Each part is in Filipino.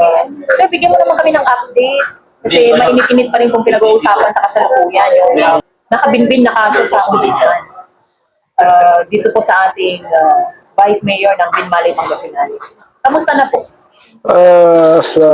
Uh, sir, bigyan mo naman kami ng update. Kasi mainit-init pa rin kung pinag-uusapan sa kasalukuyan yung uh, nakabinbin na kaso sa ombudsman. Uh, dito po sa ating uh, Vice Mayor ng Binmalay, Pangasinan. Kamusta na po? Ah, sa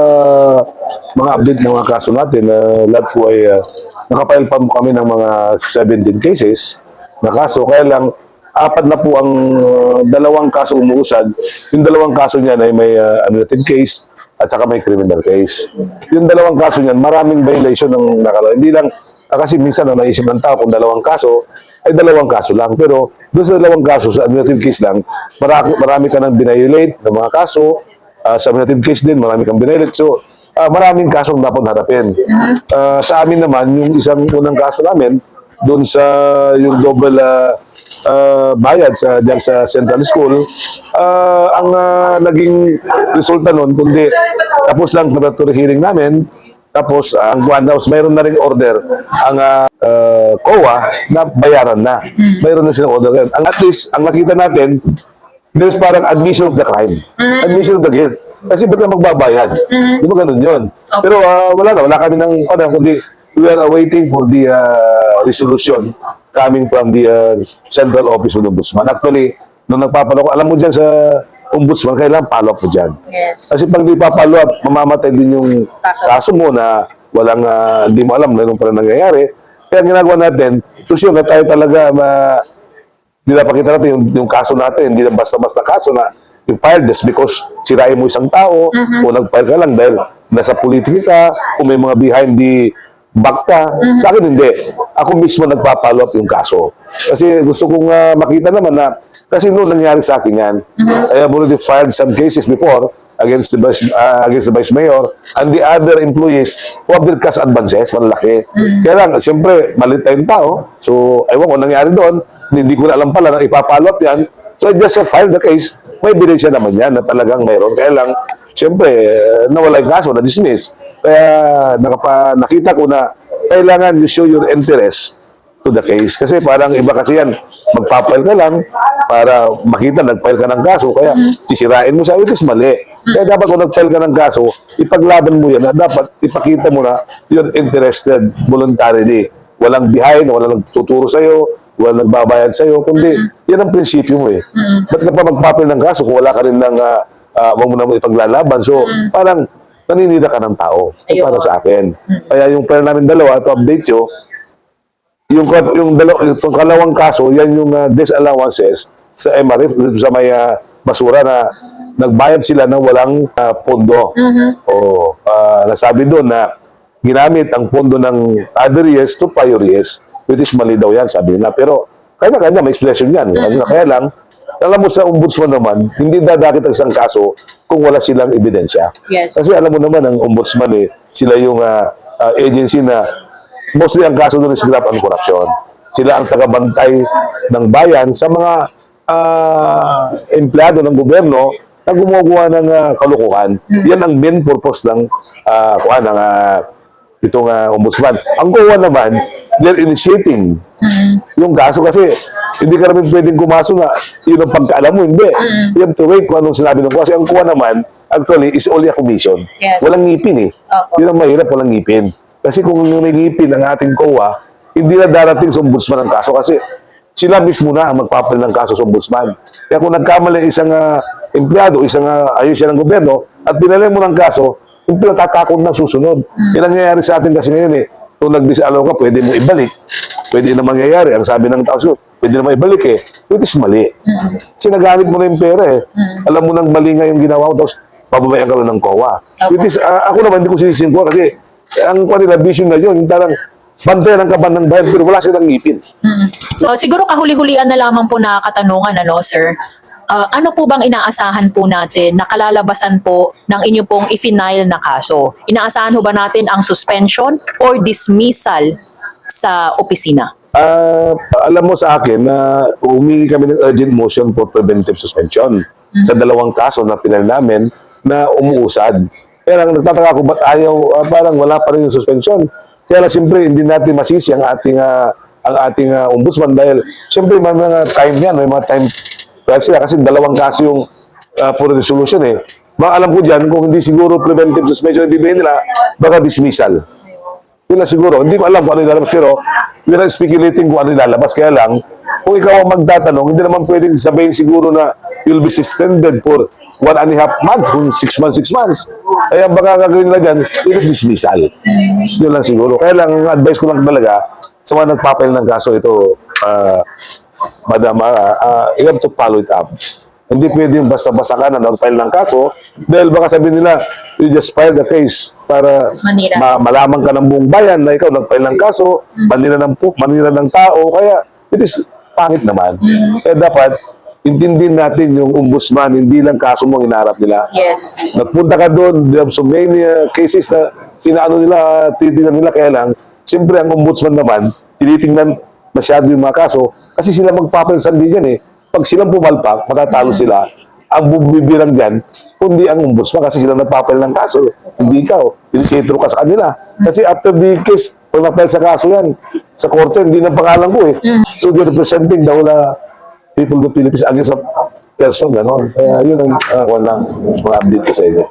mga update ng mga kaso natin, uh, lahat po ay uh, nakapile pa kami ng mga 17 cases na kaso. Kaya lang, apat na po ang uh, dalawang kaso umuusad. Yung dalawang kaso niyan ay may uh, administrative case at saka may criminal case. Yung dalawang kaso niyan, maraming violation ng nakala. Hindi lang, ah, kasi minsan ang naisip ng tao kung dalawang kaso, ay dalawang kaso lang. Pero doon sa dalawang kaso, sa administrative case lang, marami, marami ka nang binayolate ng mga kaso, Ah, sa administrative case din, marami kang binilit. So, ah, maraming kasong dapat harapin. Ah, sa amin naman, yung isang unang kaso namin, doon sa yung double ah, ah, bayad sa diyan sa Central School, ah, ang ah, naging resulta noon, kundi tapos lang preparatory hearing namin, tapos ah, ang Guan House, mayroon na ring order ang ah, ah, COA na bayaran na. Mayroon na silang order. Ang at least, ang nakita natin, there's parang admission of the crime. Admission of the guilt. Kasi ba't ka magbabayad? Di ba ganun yun? Pero ah, wala na, wala kami ng, ano, kundi we are awaiting for the ah, resolution coming from the ah, Central Office of the Ombudsman. Actually, nung nagpapalo ko, alam mo dyan sa Ombudsman, kailangan follow up mo dyan. Yes. Kasi pag di pa follow up, mamamatay din yung Kaso. kaso mo na walang, hindi mo alam na nung pala nangyayari. Kaya ang ginagawa natin, to sure na tayo talaga ma, dinapakita natin yung, yung kaso natin, hindi lang basta-basta kaso na yung file just because sirain mo isang tao o nag-file ka lang dahil nasa politika ka o may mga behind the back ka. Sa akin hindi. Ako mismo nagpa-follow up yung kaso. Kasi gusto kong ah, makita naman na kasi noon nangyari sa akin yan. I have already filed some cases before against the vice, ah, against the vice mayor and the other employees who have their cash advances, malaki. Kaya lang, siyempre, malit tayong tao. So, ewan ko nangyari doon. Hindi ko na alam pala na ipapollow up yan. So, I just have filed the case. May ebidensya naman yan na talagang mayroon. Kaya lang, siyempre, nawala yung kaso, na-dismiss. Kaya nakapa, nakita ko na kailangan you show your interest to the case. Kasi parang iba kasi yan, magpapile ka lang para makita nag-file ka ng kaso, kaya sisirain mo siya, which is mali. Kaya dapat kung nag-file ka ng kaso, ipaglaban mo yan, na dapat ipakita mo na you're interested voluntarily. Walang behind, walang nagtuturo sa'yo, walang nagbabayad sa'yo, kundi yan ang prinsipyo mo eh. Ba't ka pa magpapile ng kaso kung wala ka rin ng, uh, uh, wag mo naman ipaglalaban. So, parang naninira ka ng tao. Ayun. Para sa akin. Kaya yung file namin dalawa, to update you, yung yung dalaw, yung kalawang kaso, yan yung uh, disallowances sa MRF sa may ah, basura na nagbayad sila ng walang ah, pondo. O ah, nasabi doon na ginamit ang pondo ng other years to prior years, which is mali daw yan, sabi nila. Pero kanya-kanya may expression yan. Na, Kaya lang, alam mo sa ombudsman naman, hindi dadakit ang isang kaso kung wala silang ebidensya. Yes. Kasi alam mo naman, ang ombudsman eh, sila yung ah, ah, agency na mostly ang kaso doon is graft and corruption. Sila ang tagabantay ng bayan sa mga ah, empleyado ng gobyerno na gumagawa ng ah, kalukuhan. Yan ang main purpose ng uh, kuan ng ah, itong ah, ombudsman. Ang COA naman, they're initiating yung kaso kasi hindi ka namin pwedeng kumaso na yun ang pagkaalam mo, hindi. You have to wait kung anong sinabi ng COA. Kasi ang COA naman, actually, is only a commission. Yes. Walang ngipin eh. Opo. Yun ang mahirap, walang ngipin. Kasi kung may ngipin ang ating COA, hindi na darating sa ombudsman ang kaso kasi sila mismo na ang magpapalit ng kaso sa ombudsman. Kaya kung nagkamali isang uh, empleyado, isang uh, ayos siya ng gobyerno, at pinalay mo ng kaso, yung pinatatakot ng susunod. Yan ang nangyayari sa atin kasi ngayon eh. Kung nag-disallow ka, pwede mo ibalik. Pwede na mangyayari. Ang sabi ng tao, "So, pwede na ibalik eh. Which is mali. Kasi nagamit mo na yung pera eh. Alam mo nang mali nga yung ginawa mo, tapos pababayan ka lang ng COA. Which is, ah, ako naman, hindi ko sinising COA kasi ang kanila vision na yun, yung tarang bantayan ng kaban ng bayan, pero wala silang ngipin. So siguro kahuli-hulian na lamang po na katanungan ano sir. Ah, ano po bang inaasahan po natin na kalalabasan po ng inyo pong i-final na kaso? Inaasahan ho ba natin ang suspension or dismissal sa opisina? Ah, alam mo sa akin na humingi kami ng urgent motion for preventive suspension sa dalawang kaso na pinal namin na umuusad. Kaya lang nagtataka ko ba't ayaw, ah, parang wala pa rin yung suspension. Kaya lang siyempre hindi natin masisi ang ating ah, ang ating ah, ombudsman dahil siyempre may mga time yan, may mga time well, sila kasi dalawang kaso yung ah, for resolution eh. Baka alam ko dyan, kung hindi siguro preventive suspension bibigyan nila, baka dismissal. Yun lang siguro. Hindi ko alam kung ano ilalabas. Pero, we're not speculating kung ano ilalabas. Kaya lang, kung ikaw ang magtatanong, hindi naman pwedeng sabihin siguro na you'll be suspended for one and a half months, kung six months, six months. Kaya baka gagawin nila dyan, it is dismissal. Yun lang siguro. Kaya lang, ang advice ko lang talaga, sa mga nagpapail ng kaso ito, ah, Madam, ah, ah, you have to follow it up. Hindi pwede yung basta-basta ka na nag-file ng kaso dahil baka sabihin nila, you just filed the case para ma- malaman ka ng buong bayan na ikaw nag-file ng kaso, manira ng, manira ng tao, kaya it is pangit naman. Kaya dapat, intindihin natin yung ombudsman, hindi lang kaso mo ang inaharap nila. Yes. Nagpunta ka doon, there are so many uh, cases na inaano nila, titignan nila, kaya lang, siyempre ang ombudsman naman, tinitingnan masyado yung mga kaso, kasi sila magpapansan din yan eh. Pag silang pumalpak, matatalo sila, ang bubibirang dyan, kundi ang ombudsman kasi sila nagpapel ng kaso. Hindi ikaw, inisitro ka sa kanila. Kasi after the case, pag napel sa kaso yan, sa korte, hindi ng pangalan ko eh. So they're representing the whole uh, people of the Philippines against a person, gano'n. Kaya yun ang uh, lang, mga update ko sa inyo.